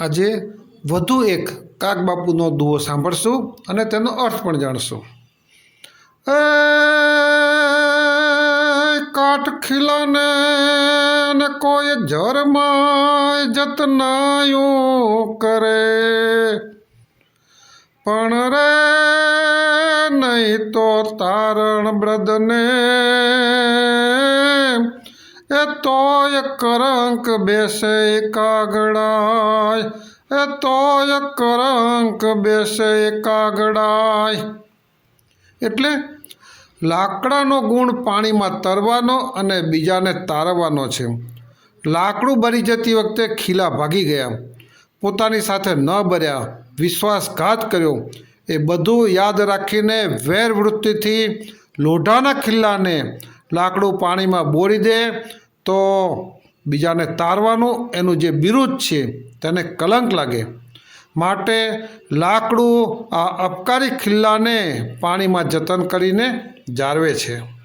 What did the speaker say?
આજે વધુ એક કાગબાપુનો દુઓ સાંભળશું અને તેનો અર્થ પણ જાણશું. કાઠ ખીલાને ને કોઈ જરમાય જતનાયું કરે. પણ રે નહીં તો તારણ બ્રદને એ તોય કરંક બેસે કાગડાય એ તોય કરંક બેસે કાગડાય એટલે લાકડાનો ગુણ પાણીમાં તરવાનો અને બીજાને તારવાનો છે. લાકડું બરી જતી વખતે ખીલા ભાગી ગયા. પોતાની સાથે ન બર્યા. વિશ્વાસઘાત કર્યો. એ બધું યાદ રાખીને વેર વૃત્તિથી લોઢાના ખિલ્લાને લાકડું પાણીમાં બોરી દે તો બીજાને તારવાનું એનું જે બિરુદ છે તેને કલંક લાગે. માટે લાકડું આ અપકારી ખિલ્લાને પાણીમાં જતન કરીને જાળવે છે.